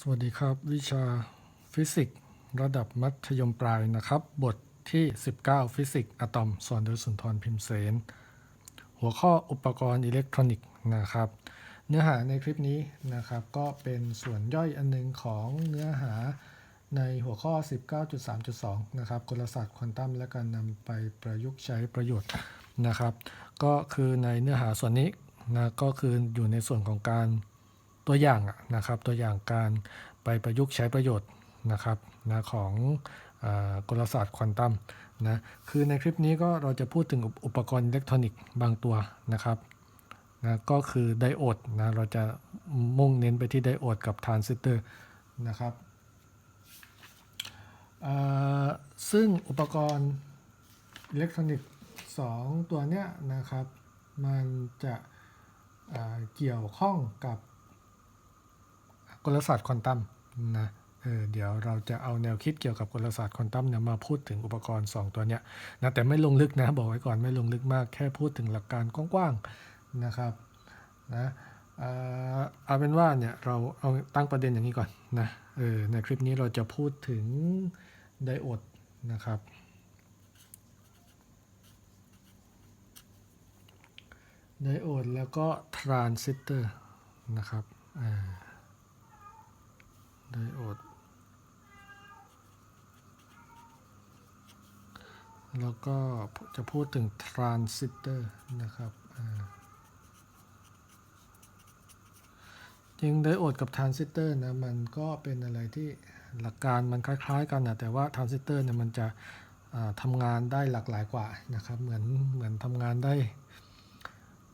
สวัสดีครับ วิชาฟิสิกส์ระดับมัธยมปลายนะครับ บทที่ 19 ฟิสิกส์อะตอม สอนโดยสุนทรพิมพ์เสน หัวข้ออุปกรณ์อิเล็กทรอนิกส์นะครับ เนื้อหาในคลิปนี้นะครับ ก็เป็นส่วนย่อยอันหนึงของเนื้อหาในหัวข้อ 19.3.2 นะครับกลศาสตร์ควอนตัมและการนำไปประยุกต์ใช้ประโยชน์นะครับ ก็คือในเนื้อหาส่วนนี้นะก็คืออยู่ในส่วนของการ ตัวอย่างนะครับตัวอย่างการไปประยุกต์ใช้ประโยชน์นะครับนะของอกลศาสตร์ควอนตัมนะคือในคลิปนี้ก็เราจะพูดถึงอุปกรณ์อิเล็กทรอนิกส์บางตัวนะครับนะก็คือไดโอดนะเราจะมุ่งเน้นไปที่ไดโอดกับทรานซิสเตอร์นะครับซึ่งอุปกรณ์อิเล็กทรอนิกส์สองตัวเนี้ยนะครับ มันจะเกี่ยวข้องกับ กลศาสตร์ควอนตัมนะเออเดี๋ยวเราจะเอาแนวคิดเกี่ยวกับกลศาสตร์ควอนตัมเนี่ยมาพูดถึงอุปกรณ์ 2 ตัวเนี้ยนะแต่ไม่ลงลึกนะบอกไว้ก่อนไม่ลงลึกมากแค่พูดถึงหลักการกว้างๆนะครับนะเอ่อเอาเป็นว่าเนี่ยเราเอาตั้งประเด็นอย่างนี้ก่อนนะเออในคลิปนี้เราจะพูดถึงไดโอดนะครับไดโอดแล้วก็ทรานซิสเตอร์นะครับอ่า ไดโอด แล้วก็จะพูดถึงทรานซิสเตอร์นะครับจริงไดโอดกับทรานซิสเตอร์นะมันก็เป็นอะไรที่หลักการมันคล้าย ๆ กันนะแต่ว่าทรานซิสเตอร์เนี่ยมันจะทำงานได้หลากหลายกว่านะครับเหมือนเหมือนทำงานได้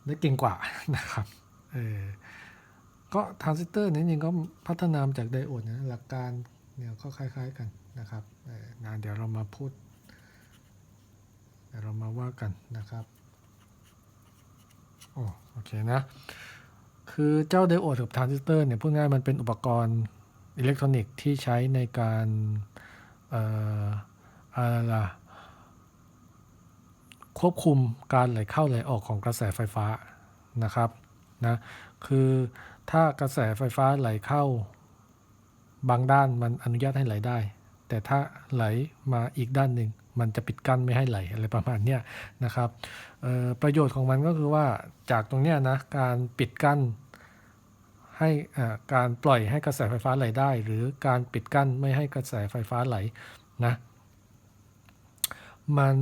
ได้เก่งกว่านะครับเออ ก็ทรานซิสเตอร์นี่ยจริงก็พัฒนามจากไดโอดนะหลักการเนี่ยก็คล้าย ๆกันนะครับเอ่องานเดี๋ยวเรามาพูดเดี๋ยวเรามาว่ากันนะครับโอ้โอเคนะ คือเจ้าไดโอดกับทรานซิสเตอร์เนี่ยพูดง่ายมันเป็นอุปกรณ์อิเล็กทรอนิกส์ที่ใช้ในการเอ่ออะไรล่ะควบคุมการไหลเข้าไหลออกของกระแสไฟฟ้านะครับนะคือ ถ้ากระแสไฟฟ้าไหลเข้า บางด้านมันอนุญาตให้ไหลได้ แต่ถ้าไหลมาอีกด้านหนึ่งมันจะปิดกั้นไม่ให้ไหลอะไรประมาณนี้นะครับประโยชน์ของมันก็คือว่าจากตรงนี้นะการปิดกั้นให้อ่าการปล่อยให้กระแสไฟฟ้าไหลได้ หรือการปิดกั้นไม่ให้กระแสไฟฟ้าไหลนะมัน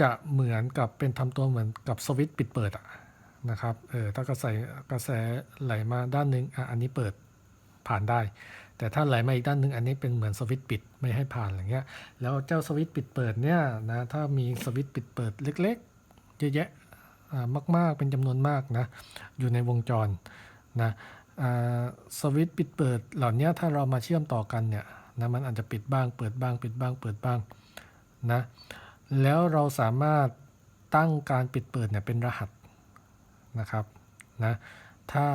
จะเหมือนกับเป็นทำตัวเหมือนกับสวิตช์ปิดเปิดอะ นะครับ เออถ้ากระแสกระแสไหลมาด้านหนึ่งอะอันนี้เปิดผ่านได้ แต่ถ้าไหลมาอีกด้านหนึ่งอันนี้เป็นเหมือนสวิตช์ปิดไม่ให้ผ่านอะไรเงี้ย แล้วเจ้าสวิตช์ปิดเปิดเนี่ยนะ ถ้ามีสวิตช์ปิดเปิดเล็กๆ เยอะแยะอ่ามากๆ เป็นจำนวนมากนะ อยู่ในวงจรนะอ่าสวิตช์ปิดเปิดเหล่านี้ถ้าเรามาเชื่อมต่อกันเนี่ยนะมันอาจจะปิดบ้างเปิดบ้าง ปิดบ้าง เปิดบ้างนะ แล้วเราสามารถตั้งการปิดเปิดเนี่ยเป็นรหัส นะครับนะถ้า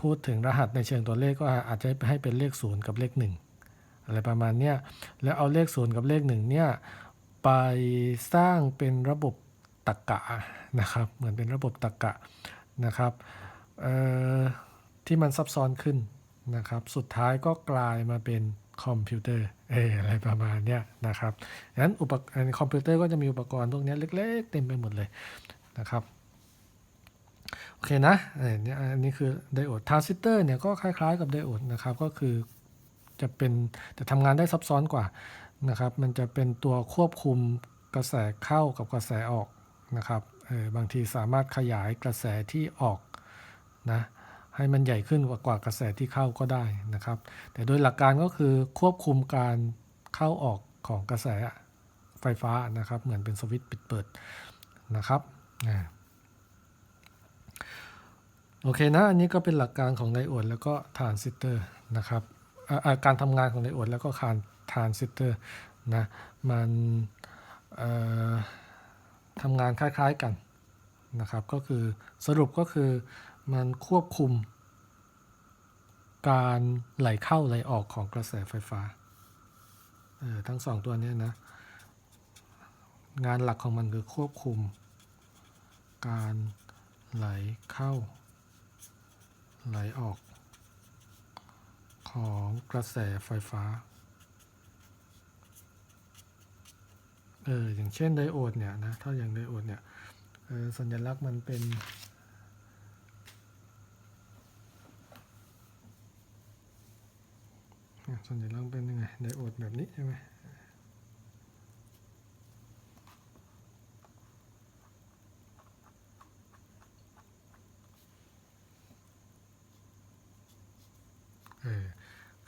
พูดถึงรหัสในเชิงตัวเลขก็อาจจะให้เป็นเลข 0 กับเลข 1 อะไรประมาณเนี้ยแล้วเอาเลข 0 กับเลข 1 เนี่ยไปสร้างเป็นระบบตรกะนะครับ เหมือนเป็นระบบตรกะนะครับที่มันซับซ้อนขึ้นนะครับ สุดท้ายก็กลายมาเป็นคอมพิวเตอร์เอออะไรประมาณเนี้ยนะครับงั้นอุปกรณ์คอมพิวเตอร์ก็จะมีอุปกรณ์พวกนี้เล็ก ๆ เต็มไปหมดเลยนะครับ โอเคนะเนี่ยอันนี้คือไดโอดทรานซิสเตอร์เนี่ยก็คล้ายๆกับไดโอดนะครับก็คือจะเป็นแต่ทำงานได้ซับซ้อนกว่านะครับมันจะเป็นตัวควบคุมกระแสเข้ากับกระแสออกนะครับเออบางทีสามารถขยายกระแสที่ออกนะให้มันใหญ่ขึ้นกว่ากระแสที่เข้าก็ได้นะครับ แต่โดยหลักการก็คือควบคุมการเข้าออกของกระแสไฟฟ้านะครับ เหมือนเป็นสวิตช์ปิดเปิดนะครับ โอเคนะ อันนี้ก็เป็นหลักการของไดโอดแล้วก็ทรานซิสเตอร์นะครับอาการทำงานของไดโอดแล้วก็คานทรานซิสเตอร์นะมันทำงานคล้ายๆกันนะครับก็คือสรุปก็คือมันควบคุม การไหลเข้าไหลออกของกระแสไฟฟ้าออทั้งสองตัวนี้นะงานหลักของมันคือควบคุม การ ไหลเข้า ไหลออก ของกระแสไฟฟ้า เออ อย่างเช่นไดโอดเนี่ยนะ ถ้าอย่างไดโอดเนี่ยออสัญลักษณ์มันเป็น สัญลักษณ์เป็นยังไง ไดโอดแบบนี้ใช่ไหม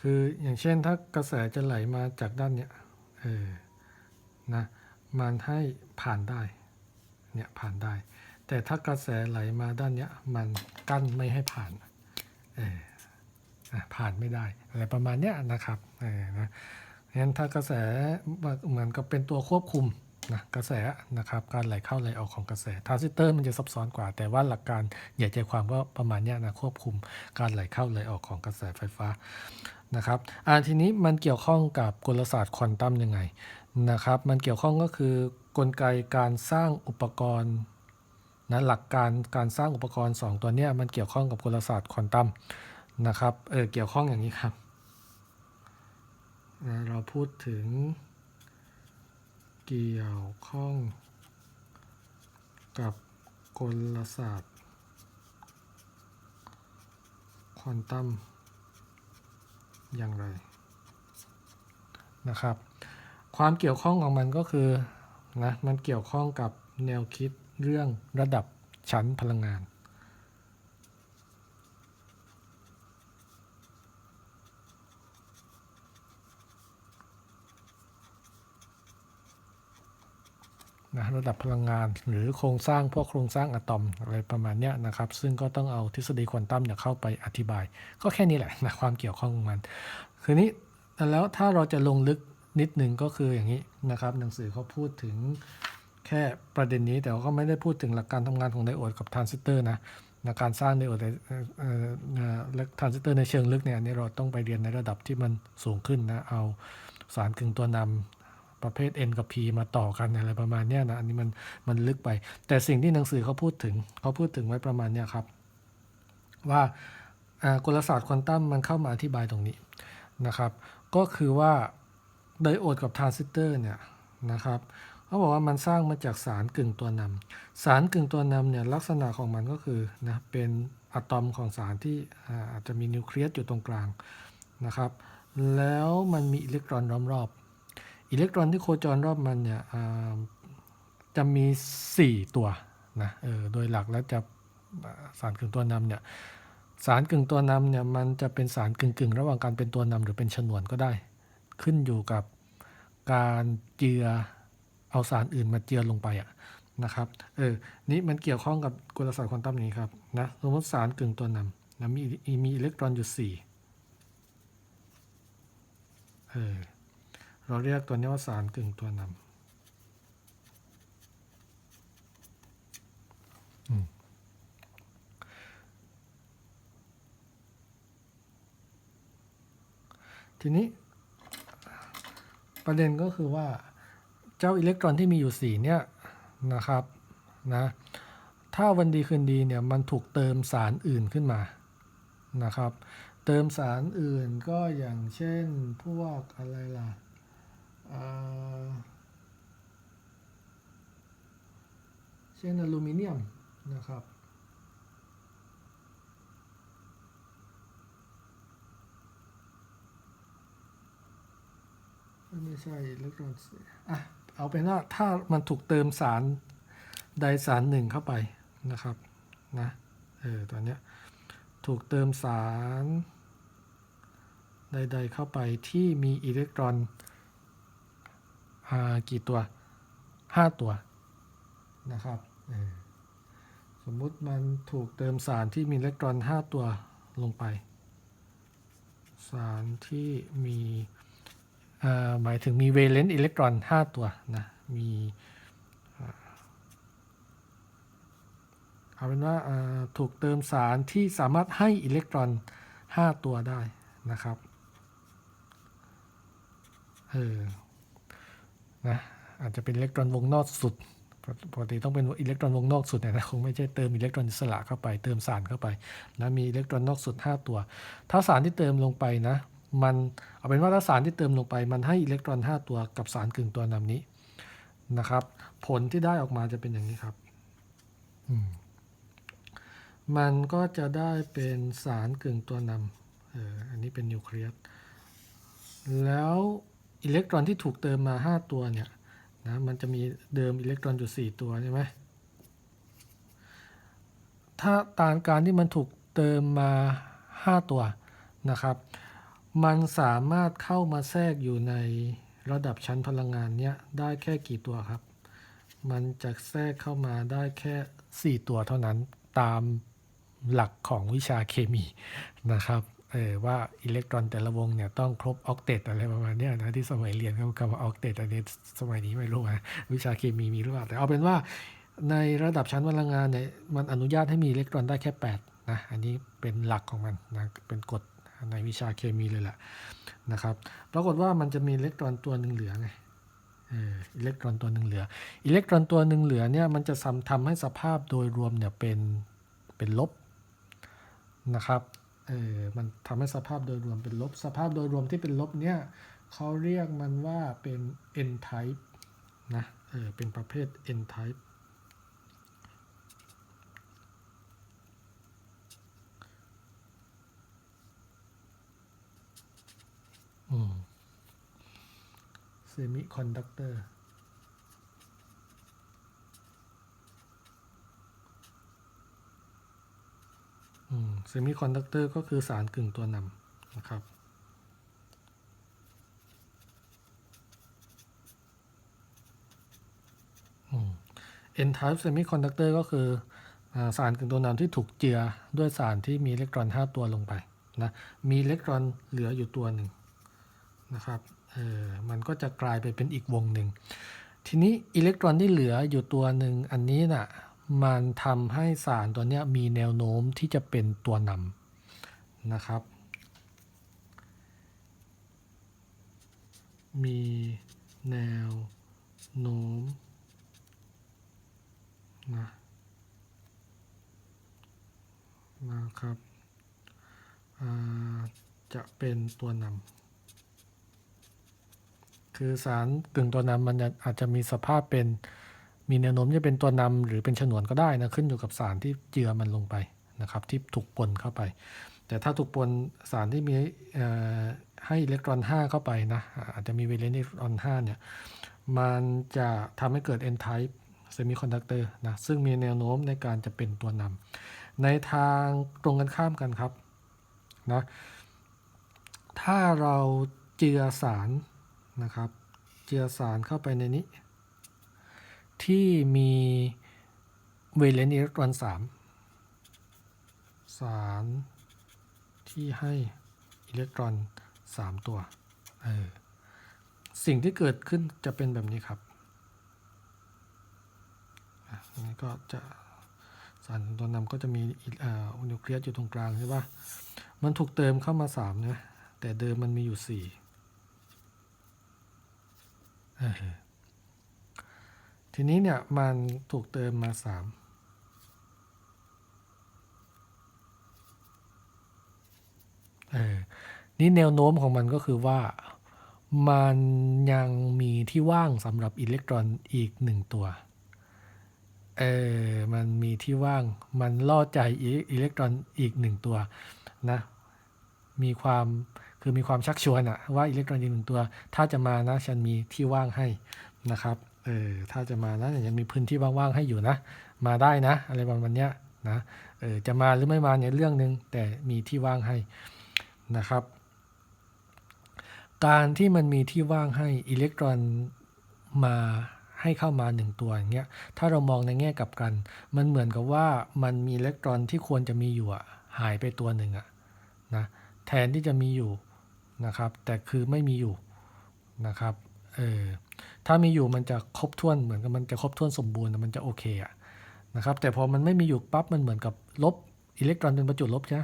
คืออย่างเช่นถ้ากระแสจะไหลมาจากด้านเนี้ยเออนะมันให้ผ่านได้เนี่ยผ่านได้ แต่ถ้ากระแสไหลมาด้านเนี้ยมันกั้นไม่ให้ผ่านเอออะผ่านไม่ได้อะไรประมาณเนี้ยนะครับเออนะงั้นถ้ากระแสเหมือนกับเป็นตัวควบคุมนะกระแสนะครับการไหลเข้าไหลออกของกระแสทรานซิสเตอร์มันจะซับซ้อนกว่า แต่ว่าหลักการใหญ่ใจความก็ประมาณเนี้ยนะควบคุมการไหลเข้าไหลออกของกระแสไฟฟ้า นะครับอ่าทีนี้มันเกี่ยวข้องกับกลศาสตร์ควอนตัมยังไงนะครับ มันเกี่ยวข้องก็คือกลไกการสร้างอุปกรณ์นะหลักการการสร้างอุปกรณ์ 2 ตัวเนี้ยมันเกี่ยวข้องกับกลศาสตร์ควอนตัมนะครับเออเกี่ยวข้องอย่างนี้ครับนะเราพูดถึงเกี่ยวข้องกับกลศาสตร์ควอนตัม อย่างไรนะครับ ความเกี่ยวข้องของมันก็คือนะมันเกี่ยวข้องกับแนวคิดเรื่องระดับชั้นพลังงาน นะระดับพลังงานหรือโครงสร้างพวกโครงสร้างอะตอมอะไรประมาณนี้นะครับ ซึ่งก็ต้องเอาทฤษฎีควอนตัมเนี่ยเข้าไปอธิบาย ก็แค่นี้แหละนะความเกี่ยวข้องของมัน คือนี้แล้วถ้าเราจะลงลึกนิดนึงก็คืออย่างนี้นะครับ หนังสือเขาพูดถึงแค่ประเด็นนี้แต่ว่าก็ไม่ได้พูดถึงหลักการทำงานของไดโอดกับทรานซิสเตอร์นะในการสร้างไดโอดในเอ่อเอ่อเอ่อและทรานซิสเตอร์ในเชิงลึกเนี่ยอันนี่เราต้องไปเรียนในระดับที่มันสูงขึ้นนะเอาสารกึ่งตัวนำ ประเภท N กับ P มาต่อกันอะไรประมาณนี้นะ อันนี้มันมันลึกไป แต่สิ่งที่หนังสือเขาพูดถึงเขาพูดถึงไว้ประมาณนี้ครับ ว่ากลศาสตร์ควอนตัมมันเข้ามาอธิบายตรงนี้นะครับ ก็คือว่าไดโอดกับทรานซิสเตอร์เนี่ยนะครับเขาบอกว่ามันสร้างมาจากสารกึ่งตัวนำสารกึ่งตัวนำเนี่ยลักษณะของมันก็คือนะเป็นอะตอมของสารที่อาอาจจะมีนิวเคลียสอยู่ตรงกลางนะครับ แล้วมันมีอิเล็กตรอนล้อมรอบ อิเล็กตรอนที่โคจรรอบมันเนี่ยจะมี 4 ตัวนะเออโดยหลักแล้วจะสารกึ่งตัวนำเนี่ยสารกึ่งตัวนำเนี่ยมันจะเป็นสารกึ่งกึ่งระหว่างการเป็นตัวนำหรือเป็นฉนวนก็ได้ ขึ้นอยู่กับการเจือเอาสารอื่นมาเจือลงไปอะนะครับเออนี่มันเกี่ยวข้องกับกลศาสตร์ควอนตัมนี้ครับนะสมมติสารกึ่งตัวนำนะมีมีอิเล็กตรอนอยู่4เออ เราเรียกตัวนี้ว่าสารกึ่งตัวนำทีนี้ประเด็นก็คือว่าเจ้าอิเล็กตรอนที่มีอยู่สีเนี่ยนะครับนะถ้าวันดีคืนดีเนี่ยมันถูกเติมสารอื่นขึ้นมานะครับ เติมสารอื่นก็อย่างเช่นพวกอะไรล่ะ เช่นอลูมิเนียมนะครับไม่ใช่อิเล็กตรอนเสียอะเอาเป็นว่าถ้ามันถูกเติมสารใดสารหนึ่งเข้าไปนะครับนะเออตัวเนี้ยถูกเติมสารใดๆเข้าไปที่มีอิเล็กตรอน กี่ตัว5ตัวนะครับสมมุติมันถูกเติมสารที่มีอิเล็กตรอน 5 ตัวลงไป สารที่มีหมายถึงมีเวเลนต์อิเล็กตรอน 5 ตัวนะมีเอาเป็นว่าอ่าถูกเติมสารที่สามารถให้อิเล็กตรอน 5 ตัวได้นะครับเออ นะอาจจะเป็นอิเล็กตรอนวงนอกสุดปกติต้องเป็นอิเล็กตรอนวงนอกสุดเนี่ยนะคงไม่ใช่เติมอิเล็กตรอนอิสระเข้าไปเติมสารเข้าไปนะมีอิเล็กตรอนนอกสุด 5 ตัว ถ้าสารที่เติมลงไปนะ มันเอาเป็นว่าถ้าสารที่เติมลงไป มันให้อิเล็กตรอน 5 ตัวกับสารกึ่งตัวนำนี้นะครับ ผลที่ได้ออกมาจะเป็นอย่างนี้ครับมมันก็จะได้เป็นสารกึ่งตัวนำอออันนี้เป็นนิวเคลียสแล้ว อิเล็กตรอนที่ถูกเติมมา 5 ตัวเนี่ยนะมันจะมีเดิมอิเล็กตรอนอยู่ 4 ตัวใช่ไหมถ้าตามการที่มันถูกเติมมา 5 ตัวนะครับ มันสามารถเข้ามาแทรกอยู่ในระดับชั้นพลังงานเนี้ยได้แค่กี่ตัวครับ มันจะแทรกเข้ามาได้แค่ 4 ตัวเท่านั้นตามหลักของวิชาเคมีนะครับ เออว่าอิเล็กตรอนแต่ละวงเนี่ยต้องครบออกเตตอะไรประมาณนี้นะที่สมัยเรียนเขาคำว่าออกเตตอันนี้สมัยนี้ไม่รู้นะวิชาเคมีมีหรือเปล่าแต่เอาเป็นว่าในระดับชั้นพลังงานเนี่ยมันอนุญาตให้มีอิเล็กตรอนได้แค่8นะอันนี้เป็นหลักของมันนะเป็นกฎในวิชาเคมีเลยแหละนะครับปรากฏว่ามันจะมีอิเล็กตรอนตัวหนึ่งเหลือไงอิเล็กตรอนตัวหนึ่งเหลือ อิเล็กตรอนตัวหนึ่งเหลือเนี่ยมันจะทำให้สภาพโดยรวมเนี่ยเป็นเป็นลบนะครับ ออมันทำให้สภาพโดยรวมเป็นลบ สภาพโดยรวมที่เป็นลบเนี่ยเขาเรียกมันว่าเป็น n type นะเออเป็นประเภท n type เซมิคอนดักเตอร์ เซมิคอนดักเตอร์ก็คือสารกึ่งตัวนำนะครับเอืม N type semiconductor ก็คืออสารกึ่งตัวนำที่ถูกเจือด้วยสารที่มีอิเล็กตรอน 5 ตัวลงไปนะมีอิเล็กตรอนเหลืออยู่ตัวหนึ่งนะครับเออมันก็จะกลายไปเป็นอีกวงหนึ่ง ทีนี้อิเล็กตรอนที่เหลืออยู่ตัวหนึ่งอันนี้น่ะ มันทำให้สารตัวนี้มีแนวโน้มที่จะเป็นตัวนำนะครับ มีแนวโน้มนะนะครับจะเป็นตัวนำคือสารกึ่งตัวนำมันอาจจะมีสภาพเป็น มีแนวโน้มจะเป็นตัวนำหรือเป็นฉนวนก็ได้นะขึ้นอยู่กับสารที่เจือมันลงไปนะครับที่ถูกปนเข้าไป แต่ถ้าถูกปนสารที่มีให้อิเล็กตรอน 5 เข้าไปนะอาจจะมีเวเลนอิเล็กตรอน 5 เนี่ยมันจะทำให้เกิด n type semiconductor นะซึ่งมีแนวโน้มในการจะเป็นตัวนำในทางตรงกันข้ามกันครับนะถ้าเราเจือสารนะครับ เจือสารเข้าไปในนี้ ที่มีเวเลนอิเล็กตรอน3สารที่ให้อิเล็กตรอน 3 ตัว เออ สิ่งที่เกิดขึ้นจะเป็นแบบนี้ครับนนี้ก็จะสารตัวนำก็จะมีอิอ่านิวเคลียสอยู่ตรงกลางใช่ปะมันถูกเติมเข้ามา3นะ แต่เดิมมันมีอยู่4เออ ทีนี้เนี่ยมันถูกเติมมา 3เออนี่แนวโน้มของมันก็คือว่ามันยังมีที่ว่างสำหรับอิเล็กตรอนอีกหนึ่งตัว เออ มันมีที่ว่าง มันล่อใจอิอิเล็กตรอนอีกหนึ่งตัวนะ มีความคือมีความชักชวนอะว่าอิเล็กตรอนอีกหนึ่งตัว ถ้าจะมานะฉันมีที่ว่างให้นะครับ เออถ้าจะมานะยังมีพื้นที่ว่างๆให้อยู่นะ มาได้นะ อะไรประมาณเนี้ยนะเออจะมาหรือไม่มาเนี่ยเรื่องหนึ่งแต่มีที่ว่างให้นะครับ การที่มันมีที่ว่างให้อิเล็กตรอนมาให้เข้ามาหนึ่งตัวอย่างเงี้ยถ้าเรามองในแง่กลับกัน มันเหมือนกับว่ามันมีอิเล็กตรอนที่ควรจะมีอยู่อะหายไปตัวหนึ่งอะนะแทนที่จะมีอยู่นะครับ แต่คือไม่มีอยู่นะครับ เออถ้ามีอยู่มันจะครบถ้วนเหมือนกับมันจะครบถ้วนสมบูรณ์มันจะโอเคอะนะครับแต่พอมันไม่มีอยู่ปั๊บมันเหมือนกับลบอิเล็กตรอนเป็นประจุลบใช่ไหม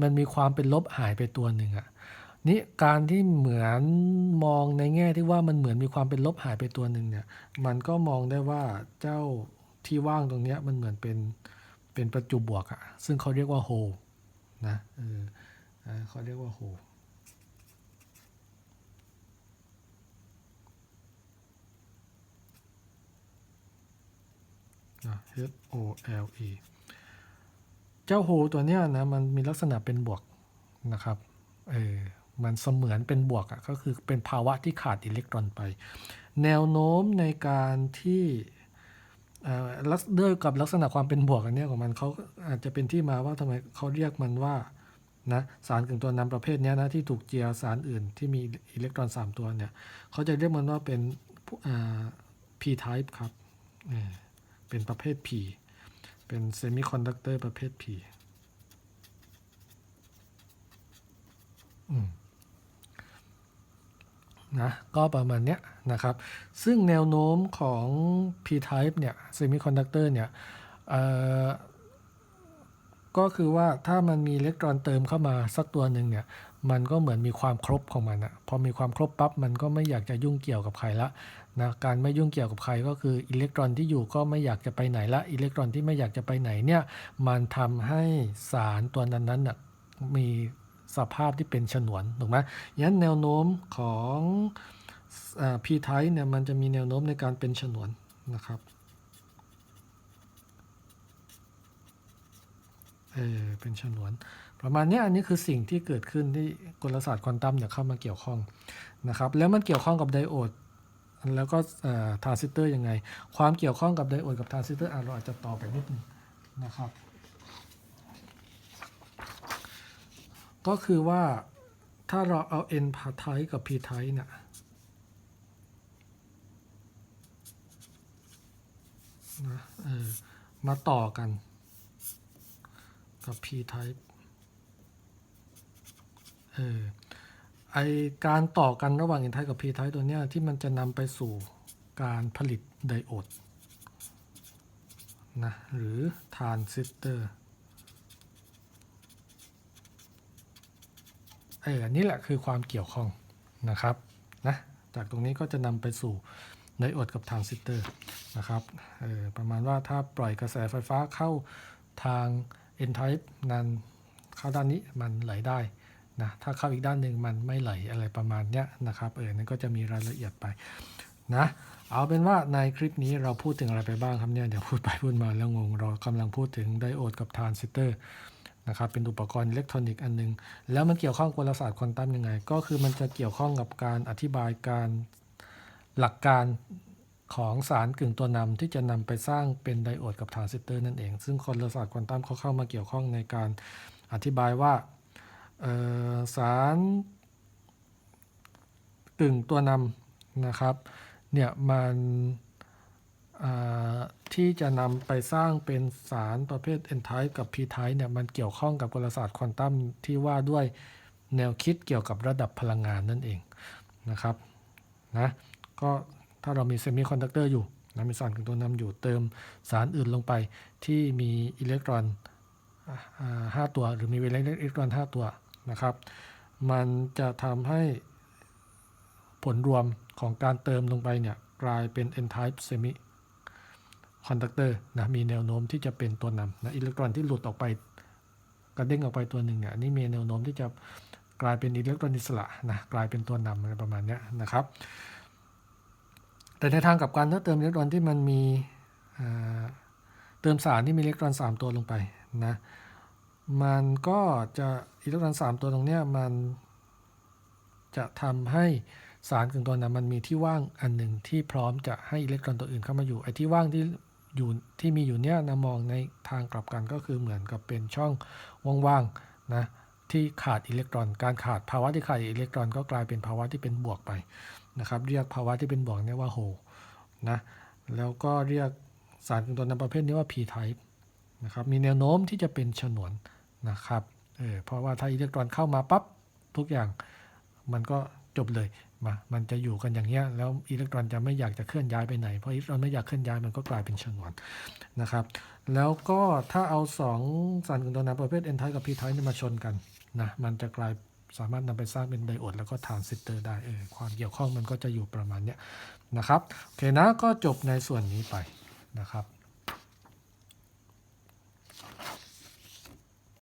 มันมีความเป็นลบหายไปตัวหนึ่งอะนี่การที่เหมือนมองในแง่ที่ว่ามันเหมือนมีความเป็นลบหายไปตัวหนึ่งเนี่ยมันก็มองได้ว่าเจ้าที่ว่างตรงเนี้ยมันเหมือนเป็นเป็นประจุบวกอะซึ่งเขาเรียกว่าโฮลนะเออเออเขาเรียกว่าโฮล นะ H O L E เจ้าโฮตัวเนี้ยนะมันมีลักษณะเป็นบวกนะครับเออมันเสมือนเป็นบวกอะ่ะก็คือเป็นภาวะที่ขาดอิเล็กตรอนไป แนวโน้มในการที่เอ่อด้วยกับลักษณะความเป็นบวกอันเนี้ยของมันเขาอาจจะเป็นที่มาว่าทำไมเขาเรียกมันว่านะสารกึ่งตัวนำประเภทนี้นะที่ถูกเจียสารอื่นที่มีอิเล็กตรอน 3 ตัวเนี่ยเขาจะเรียกมันว่าเป็น p type ครับ เป็นประเภท p เป็นเซมิคอนดักเตอร์ประเภท p อืมนะก็ประมาณเนี้ยนะครับ ซึ่งแนวโน้มของ p-type เนี่ย semiconductor เนี่ยก็คือว่าถ้ามันมีอิเล็กตรอนเติมเข้ามาสักตัวหนึ่งเนี่ย มันก็เหมือนมีความครบของมันอะพอมีความครบปั๊บมันก็ไม่อยากจะยุ่งเกี่ยวกับใครละนะการไม่ยุ่งเกี่ยวกับใครก็คืออิเล็กตรอนที่อยู่ก็ไม่อยากจะไปไหนละอิเล็กตรอนที่ไม่อยากจะไปไหนเนี่ยมันทำให้สารตัวนั้นๆน่ะมีสภาพที่เป็นฉนวนถูกไหมงั้นแนวโน้มของอ่า p-type เนี่ยมันจะมีแนวโน้มในการเป็นฉนวนนะครับเออเป็นฉนวน ประมาณนี้อันนี้คือสิ่งที่เกิดขึ้นที่กลศาสตร์ควอนตัมเนี่ยเข้ามาเกี่ยวข้องนะครับ แล้วมันเกี่ยวข้องกับไดโอดแล้วก็ทรานซิสเตอร์ยังไง ความเกี่ยวข้องกับไดโอดกับทรานซิสเตอร์เราอาจจะต่อไปนิดนึงนะครับ ก็คือว่าถ้าเราเอา n พา type กับ p type เนี่ยนะเออมาต่อกันกับ p type ออไอการต่อกันระหว่าง n type กับ p type ตัวเนี้ยที่มันจะนำไปสู่การผลิตไดโอดนะหรือทรานซิสเตอร์เออันนี้แหละคือความเกี่ยวข้องนะครับนะจากตรงนี้ก็จะนำไปสู่ไดโอดกับทรานซิสเตอร์นะครับเออประมาณว่าถ้าปล่อยกระแสไฟฟ้าเข้าทาง n type นั้นเข้าด้านนี้มันไหลได้ นะถ้าเข้าอีกด้านหนึ่งมันไม่ไหลอะไรประมาณเนี้ยนะครับเออนั่นก็จะมีรายละเอียดไปนะเอาเป็นว่าในคลิปนี้เราพูดถึงอะไรไปบ้างครับเนี่ยเดี๋ยวพูดไปพูดมาแล้วงงเรากำลังพูดถึงไดโอดกับทรานซิสเตอร์นะครับเป็นอุปกรณ์อิเล็กทรอนิกส์อันหนึง แล้วมันเกี่ยวข้องกับศาสตร์ควอนตัมยังไง ก็คือมันจะเกี่ยวข้องกับการอธิบายการหลักการของสารกึ่งตัวนำที่จะนำไปสร้างเป็นไดโอดกับทรานซิสเตอร์นั่นเอง ซึ่งกลศาสตร์ควอนตัมเขาเข้ามาเกี่ยวข้องในการอธิบายว่า สารกึ่งตัวนำนะครับเนี่ยมันที่จะนำไปสร้างเป็นสารประเภท n type กับ p type เนี่ยมันเกี่ยวข้องกับกลศาสตร์ควอนตัมที่ว่าด้วยแนวคิดเกี่ยวกับระดับพลังงานนั่นเองนะครับนะก็ถ้าเรามีเซมิคอนดักเตอร์อยู่นะมีสารกึ่งตัวนำอยู่เติมสารอื่นลงไปที่มีอิเล็กตรอนอ่าห้าตัว หรือมีอิเล็กตรอนห้าตัว นะครับ มันจะทำให้ผลรวมของการเติมลงไปเนี่ยกลายเป็น n type semi conductor นะมีแนวโน้มที่จะเป็นตัวนำนะอิเล็กตรอนที่หลุดออกไปกระเด้งออกไปตัวหนึ่งเนี่ยนี่มีแนวโน้มที่จะกลายเป็นอิเล็กตรอนอิสระนะกลายเป็นตัวนำอะไรประมาณเนี้ยนะครับ แต่ในทางกับกันถ้าเติมอิเล็กตรอนที่มันมีเติมสารที่มีอิเล็กตรอน 3 ตัวลงไปนะ มันก็จะอิเล็กตรอน3ตัวตรงเนี้ยมันจะทำให้สารกึ่งตัวนำมันมีที่ว่างอันหนึ่งที่พร้อมจะให้อิเล็กตรอนตัวอื่นเข้ามาอยู่ไอ้ที่ว่างที่อยู่ที่มีอยู่เนี้ยนะมองในทางกลับกันก็คือเหมือนกับเป็นช่องว่างๆนะที่ขาดอิเล็กตรอน การขาดภาวะที่ขาดอิเล็กตรอน ก็กลายเป็นภาวะที่เป็นบวกไปนะครับเรียกภาวะที่เป็นบวกเนี่ยว่าโฮนะแล้วก็เรียกสารกึ่งตัวนำประเภทนี้ว่า p type นะครับมีแนวโน้มที่จะเป็นฉนวน นะครับเออเพราะว่าถ้าอิเล็กตรอนเข้ามาปั๊บทุกอย่างมันก็จบเลยมามันจะอยู่กันอย่างเงี้ยแล้วอิเล็กตรอนจะไม่อยากจะเคลื่อนย้ายไปไหนเพราะอิเล็กตรอนไม่อยากเคลื่อนย้ายมันก็กลายเป็นฉนวนนะครับ แล้วก็ถ้าเอาสองสารกึ่งตัวนำประเภท n type กับ p type นี่มาชนกันนะมันจะกลายสามารถนำไปสร้างเป็นไดโอดแล้วก็ทรานซิสเตอร์ได้เออความเกี่ยวข้องมันก็จะอยู่ประมาณเนี้ยนะครับโอเคนะก็จบในส่วนนี้ไปนะครับ